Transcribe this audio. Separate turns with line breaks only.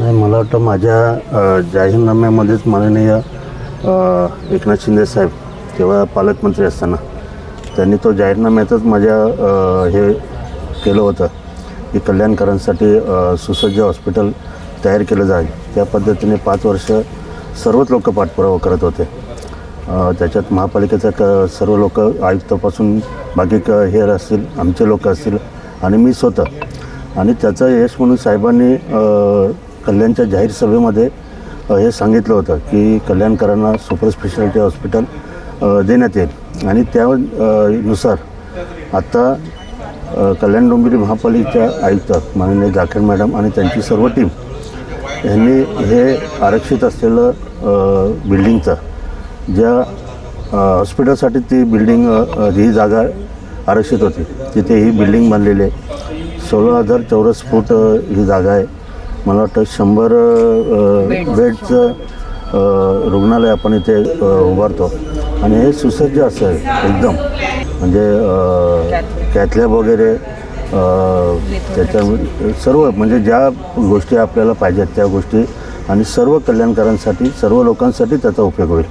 नाही मला वाटतं माझ्या जाहीरनाम्यामध्येच माननीय एकनाथ शिंदे साहेब तेव्हा पालकमंत्री असताना त्यांनी तो जाहीरनाम्यातच माझ्या हे केलं होतं की कल्याणकरांसाठी सुसज्ज हॉस्पिटल तयार केलं जाईल. त्या पद्धतीने पाच वर्ष सर्वच लोक पाठपुरावा करत होते. त्याच्यात महापालिकेचा क सर्व लोक आयुक्तापासून बाकी क हे असतील आमचे लोक असतील आणि मी स्वतः. आणि त्याचं यश म्हणून साहेबांनी कल्याणच्या जाहीर सभेमध्ये हे सांगितलं होतं की कल्याणकरांना सुपर स्पेशालिटी हॉस्पिटल देण्यात येईल. आणि त्या नुसार आत्ता कल्याण डोंबिवली महापालिकेच्या आयुक्त माननीय जाखेड मॅडम आणि त्यांची सर्व टीम यांनी हे आरक्षित असलेलं बिल्डिंगचं ज्या हॉस्पिटलसाठी ती बिल्डिंग ही जागा आरक्षित होती तिथे ही बिल्डिंग बांधलेली आहे. सोळा हजार चौरस फूट ही जागा आहे. मला वाटतं शंभर बेडचं रुग्णालय आपण इथे उभारतो. आणि हे सुसज्ज असं आहे एकदम. म्हणजे कॅथलॅब वगैरे त्याच्या सर्व म्हणजे ज्या गोष्टी आपल्याला पाहिजेत त्या गोष्टी. आणि सर्व कल्याणकारांसाठी सर्व लोकांसाठी त्याचा उपयोग होईल.